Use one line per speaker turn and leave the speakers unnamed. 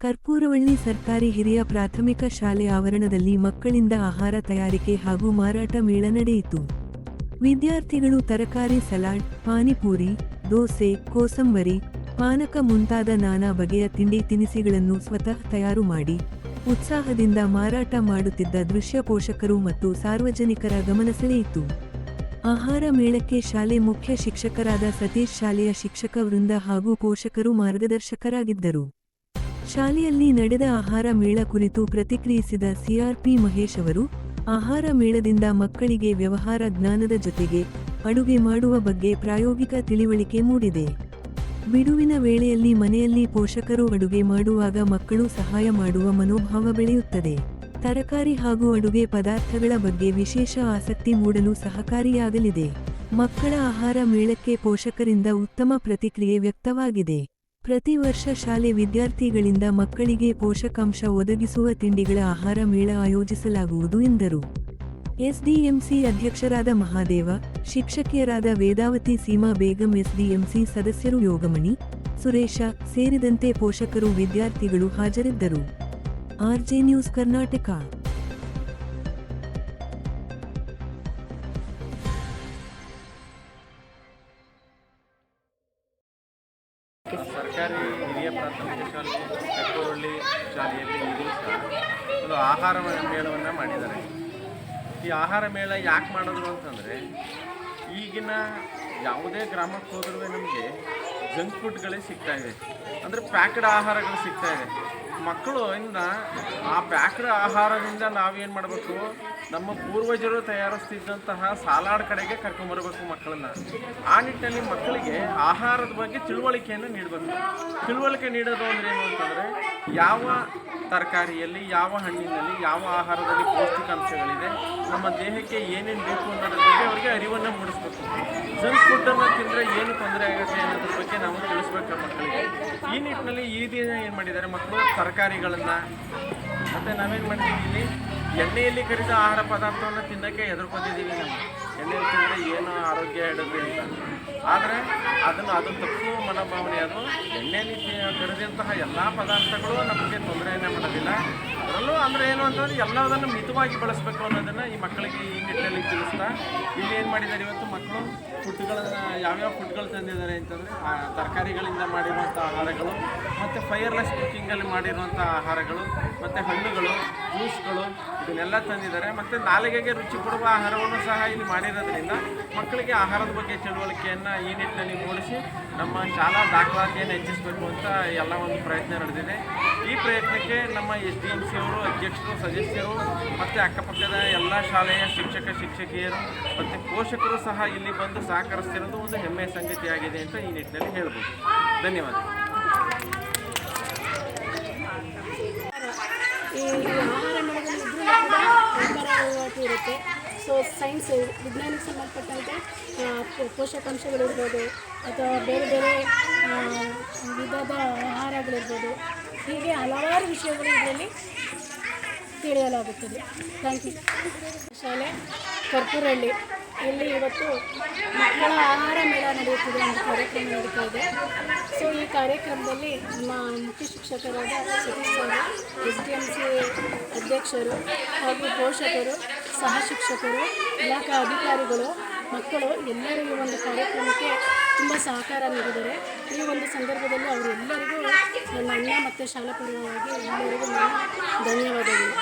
ಕರ್ಪೂರವಳ್ಳಿ ಸರ್ಕಾರಿ ಹಿರಿಯ ಪ್ರಾಥಮಿಕ ಶಾಲೆ ಆವರಣದಲ್ಲಿ ಮಕ್ಕಳಿಂದ ಆಹಾರ ತಯಾರಿಕೆ ಹಾಗೂ ಮಾರಾಟ ಮೇಳ ನಡೆಯಿತು. ವಿದ್ಯಾರ್ಥಿಗಳು ತರಕಾರಿ, ಸಲಾಡ್, ಪಾನಿಪೂರಿ, ದೋಸೆ, ಕೋಸಂಬರಿ, ಪಾನಕ ಮುಂತಾದ ನಾನಾ ಬಗೆಯ ತಿಂಡಿ ತಿನಿಸುಗಳನ್ನು ಸ್ವತಃ ತಯಾರು ಮಾಡಿ, ಉತ್ಸಾಹದಿಂದ ಮಾರಾಟ ಮಾಡುತ್ತಿದ್ದ ದೃಶ್ಯ ಪೋಷಕರು ಮತ್ತು ಸಾರ್ವಜನಿಕರ ಗಮನ ಸೆಳೆಯಿತು. ಆಹಾರ ಮೇಳಕ್ಕೆ ಶಾಲೆ ಮುಖ್ಯ ಶಿಕ್ಷಕರಾದ ಸತೀಶ್, ಶಾಲೆಯ ಶಿಕ್ಷಕ ವೃಂದ ಹಾಗೂ ಪೋಷಕರು ಮಾರ್ಗದರ್ಶಕರಾಗಿದ್ದರು. ಶಾಲೆಯಲ್ಲಿ ನಡೆದ ಆಹಾರ ಮೇಳ ಕುರಿತು ಪ್ರತಿಕ್ರಿಯಿಸಿದ ಸಿಆರ್ಪಿ ಮಹೇಶ್ ಅವರು, ಆಹಾರ ಮೇಳದಿಂದ ಮಕ್ಕಳಿಗೆ ವ್ಯವಹಾರ ಜ್ಞಾನದ ಜೊತೆಗೆ ಅಡುಗೆ ಮಾಡುವ ಬಗ್ಗೆ ಪ್ರಾಯೋಗಿಕ ತಿಳಿವಳಿಕೆ ಮೂಡಿದೆ. ಬಿಡುವಿನ ವೇಳೆಯಲ್ಲಿ ಮನೆಯಲ್ಲಿ ಪೋಷಕರು ಅಡುಗೆ ಮಾಡುವಾಗ ಮಕ್ಕಳು ಸಹಾಯ ಮಾಡುವ ಮನೋಭಾವ ಬೆಳೆಯುತ್ತದೆ. ತರಕಾರಿ ಹಾಗೂ ಅಡುಗೆ ಪದಾರ್ಥಗಳ ಬಗ್ಗೆ ವಿಶೇಷ ಆಸಕ್ತಿ ಮೂಡಲು ಸಹಕಾರಿಯಾಗಲಿದೆ. ಮಕ್ಕಳ ಆಹಾರ ಮೇಳಕ್ಕೆ ಪೋಷಕರಿಂದ ಉತ್ತಮ ಪ್ರತಿಕ್ರಿಯೆ ವ್ಯಕ್ತವಾಗಿದೆ. ಪ್ರತಿ ವರ್ಷ ಶಾಲೆ ವಿದ್ಯಾರ್ಥಿಗಳಿಂದ ಮಕ್ಕಳಿಗೆ ಪೋಷಕಾಂಶ ಒದಗಿಸುವ ತಿಂಡಿಗಳ ಆಹಾರ ಮೇಳ ಆಯೋಜಿಸಲಾಗುವುದು ಎಂದರು. ಎಸ್ಡಿಎಂಸಿ ಅಧ್ಯಕ್ಷರಾದ ಮಹಾದೇವ, ಶಿಕ್ಷಕಿಯರಾದ ವೇದಾವತಿ ಸೀಮಾ ಬೇಗಂ, ಎಸ್ಡಿಎಂಸಿ ಸದಸ್ಯರು ಯೋಗಮಣಿ, ಸುರೇಶ ಸೇರಿದಂತೆ ಪೋಷಕರು ವಿದ್ಯಾರ್ಥಿಗಳು ಹಾಜರಿದ್ದರು. ಆರ್ಜೆ ನ್ಯೂಸ್ ಕರ್ನಾಟಕ
ಸರ್ಕಾರಿ ಹಿರಿಯ ಪ್ರಾಥಮಿಕ ಶಾಲೆ ಕಕ್ಕೂರಳ್ಳಿ ಶಾಲೆಯಲ್ಲಿ ಈ ದಿವಸ ಒಂದು ಆಹಾರ ಮೇಳವನ್ನು ಮಾಡಿದ್ದಾರೆ. ಈ ಆಹಾರ ಮೇಳ ಯಾಕೆ ಮಾಡಿದ್ರು ಅಂತಂದರೆ ಈಗಿನ ಯಾವುದೇ ಗ್ರಾಮಕ್ಕೆ ಹೋದ್ರೂ ನಮಗೆ ಜಂಕ್ ಫುಡ್ಗಳೇ ಸಿಗ್ತಾ ಇದೆ. ಅಂದರೆ ಪ್ಯಾಕ್ಡ್ ಆಹಾರಗಳು ಸಿಗ್ತಾ ಇದೆ. ಮಕ್ಕಳು ಇಂದ ಆ ಪ್ಯಾಕ್ಡ್ ಆಹಾರದಿಂದ ನಾವೇನು ಮಾಡಬೇಕು? ನಮ್ಮ ಪೂರ್ವಜರು ತಯಾರಿಸ್ತಿದ್ದಂತಹ ಸಾಲಾಡ್ ಕಡೆಗೆ ಕರ್ಕೊಂಬರ್ಬೇಕು ಮಕ್ಕಳನ್ನ. ಆ ನಿಟ್ಟಿನಲ್ಲಿ ಮಕ್ಕಳಿಗೆ ಆಹಾರದ ಬಗ್ಗೆ ತಿಳುವಳಿಕೆಯನ್ನು ನೀಡಬೇಕು. ತಿಳುವಳಿಕೆ ನೀಡೋದು ಅಂದ್ರೆ ಏನು ಅಂತಂದರೆ ಯಾವ ತರಕಾರಿಯಲ್ಲಿ, ಯಾವ ಹಣ್ಣಿನಲ್ಲಿ, ಯಾವ ಆಹಾರದಲ್ಲಿ ಪೌಷ್ಟಿಕಾಂಶಗಳಿದೆ, ನಮ್ಮ ದೇಹಕ್ಕೆ ಏನೇನು ಬೇಕು ಅನ್ನೋದ್ರ ಬಗ್ಗೆ ಅವರಿಗೆ ಅರಿವನ್ನು ಮೂಡಿಸ್ಬೇಕು. ಜಂಕ್ ಫುಡ್ಡನ್ನು ತಿಂದರೆ ಏನು ತೊಂದರೆ ಆಗುತ್ತೆ ಅನ್ನೋದ್ರ ಬಗ್ಗೆ ನಾವು ತಿಳಿಸ್ಬೇಕು ಮಕ್ಕಳಿಗೆ. ಈ ನಿಟ್ಟಿನಲ್ಲಿ ಈ ದಿನ ಏನು ಮಾಡಿದ್ದಾರೆ, ಮಕ್ಕಳು ತರಕಾರಿಗಳನ್ನು, ಮತ್ತು ನಾವೇನು ಮಾಡ್ತೀವಿ ಇಲ್ಲಿ? ಎಣ್ಣೆಯಲ್ಲಿ ಕರಿದ ಆಹಾರ ಪದಾರ್ಥವನ್ನು ತಿನ್ನೋಕ್ಕೆ ಹೆದರ್ಕೊತಿದ್ದೀವಿ ನಾವು. ಎಣ್ಣೆಯಲ್ಲಿ ತಿಂದರೆ ಏನು ಆರೋಗ್ಯ ಹಿಡುತ್ತೆ ಅಂತ. ಆದರೆ ಅದನ್ನು ಅದು ತಪ್ಪು ಮನೋಭಾವನೆ ಅದು ಎಣ್ಣೆ ನೀತಿ ಕರಿದಂತಹ ಎಲ್ಲ ಪದಾರ್ಥಗಳು ನಮಗೆ ತೊಂದರೆಯನ್ನು ಮಾಡೋದಿಲ್ಲ. ಅದರಲ್ಲೂ ಅಂದರೆ ಏನು ಅಂತಂದರೆ ಎಲ್ಲದನ್ನು ಮಿತವಾಗಿ ಬಳಸಬೇಕು ಅನ್ನೋದನ್ನು ಈ ಮಕ್ಕಳಿಗೆ ಈ ನಿಟ್ಟಿನಲ್ಲಿ ತಿಳಿಸ್ತಾ ಇಲ್ಲಿ ಏನು ಮಾಡಿದ್ದಾರೆ ಇವತ್ತು ಮಕ್ಕಳು? ಫುಡ್ಗಳನ್ನು ಯಾವ್ಯಾವ ಫುಡ್ಗಳು ತಂದಿದ್ದಾರೆ ಅಂತಂದರೆ ತರಕಾರಿಗಳಿಂದ ಮಾಡಿರುವಂಥ ಆಹಾರಗಳು, ಮತ್ತು ಫೈರ್ಲೆಸ್ ಕುಕ್ಕಿಂಗಲ್ಲಿ ಮಾಡಿರುವಂಥ ಆಹಾರಗಳು ಮತ್ತು ಹಣ್ಣುಗಳು, ಜ್ಯೂಸ್ಗಳು, ಇದನ್ನೆಲ್ಲ ತಂದಿದ್ದಾರೆ. ಮತ್ತು ನಾಲಿಗೆಗೆ ರುಚಿ ಕೊಡುವ ಆಹಾರವನ್ನು ಸಹ ಇಲ್ಲಿ ಮಾಡಿರೋದ್ರಿಂದ ಮಕ್ಕಳಿಗೆ ಆಹಾರದ ಬಗ್ಗೆ ತಿಳುವಳಿಕೆಯನ್ನು ಈ ನಿಟ್ಟಿನಲ್ಲಿ ಮೂಡಿಸಿ ನಮ್ಮ ಶಾಲಾ ದಾಖಲಾತಿಯನ್ನು ಹೆಚ್ಚಿಸಬೇಕು ಅಂತ ಎಲ್ಲ ಒಂದು ಪ್ರಯತ್ನ ನಡೆದಿದೆ. ಈ ಪ್ರಯತ್ನಕ್ಕೆ ನಮ್ಮ ಎಸ್ ಡಿ ಎಂ ಸಿ ಅವರು ಅಧ್ಯಕ್ಷರು, ಸದಸ್ಯರು ಮತ್ತು ಅಕ್ಕಪಕ್ಕದ ಎಲ್ಲ ಶಾಲೆಯ ಶಿಕ್ಷಕ, ಶಿಕ್ಷಕಿಯರು ಮತ್ತು ಪೋಷಕರು ಸಹ ಇಲ್ಲಿ ಬಂದು ಸಹಕರಿಸ್ತಿರೋದು ಒಂದು ಹೆಮ್ಮೆಯ ಸಂಗತಿಯಾಗಿದೆ ಅಂತ ಈ ನಿಟ್ಟಿನಲ್ಲಿ ಹೇಳ್ಬೋದು. ಧನ್ಯವಾದ
ಈ ಆಹಾರ ಮೇಳದಲ್ಲಿ ಕೂಡ ಇರುತ್ತೆ. ಸೊ ಸೈನ್ಸ್ ವಿಜ್ಞಾನಕ್ಕೆ ಸಂಬಂಧಪಟ್ಟಂತೆ ಪೋಷಕಾಂಶಗಳಿರ್ಬೋದು ಅಥವಾ ಬೇರೆ ಬೇರೆ ವಿಧದ ಆಹಾರಗಳಿರ್ಬೋದು. ಹೀಗೆ ಹಲವಾರು ವಿಷಯಗಳು ಇದರಲ್ಲಿ ತಿಳಿಯಲಾಗುತ್ತದೆ. ಥ್ಯಾಂಕ್ ಯು ಶಾಲೆ ಕರ್ಪೂರಹಳ್ಳಿ. ಇಲ್ಲಿ ಇವತ್ತು ಮಕ್ಕಳ ಆಹಾರ ಮೇಳ ನಡೆಯುತ್ತಿದೆ ಒಂದು ಕಾರ್ಯಕ್ರಮ ನಡೀತಾ ಇದೆ. ಸೊ ಈ ಕಾರ್ಯಕ್ರಮದಲ್ಲಿ ನಮ್ಮ ಮುಖ್ಯ ಶಿಕ್ಷಕರಾದ Satish S D M C ಅಧ್ಯಕ್ಷರು ಹಾಗೂ ಪೋಷಕರು, ಸಹ ಶಿಕ್ಷಕರು, ಇಲಾಖಾ ಅಧಿಕಾರಿಗಳು ಮಕ್ಕಳು ಎಲ್ಲರೂ ಈ ಒಂದು ಕಾರ್ಯಕ್ರಮಕ್ಕೆ ತುಂಬ ಸಹಕಾರ ನೀಡಿದ್ದಾರೆ. ಈ ಒಂದು ಸಂದರ್ಭದಲ್ಲಿ ಅವರೆಲ್ಲರಿಗೂ ನನ್ನ ಅಣ್ಣ ಮತ್ತು ಶಾಲಾ ಪರವಾಗಿ ಎಲ್ಲರಿಗೂ ನಾನು ಧನ್ಯವಾದಗಳು.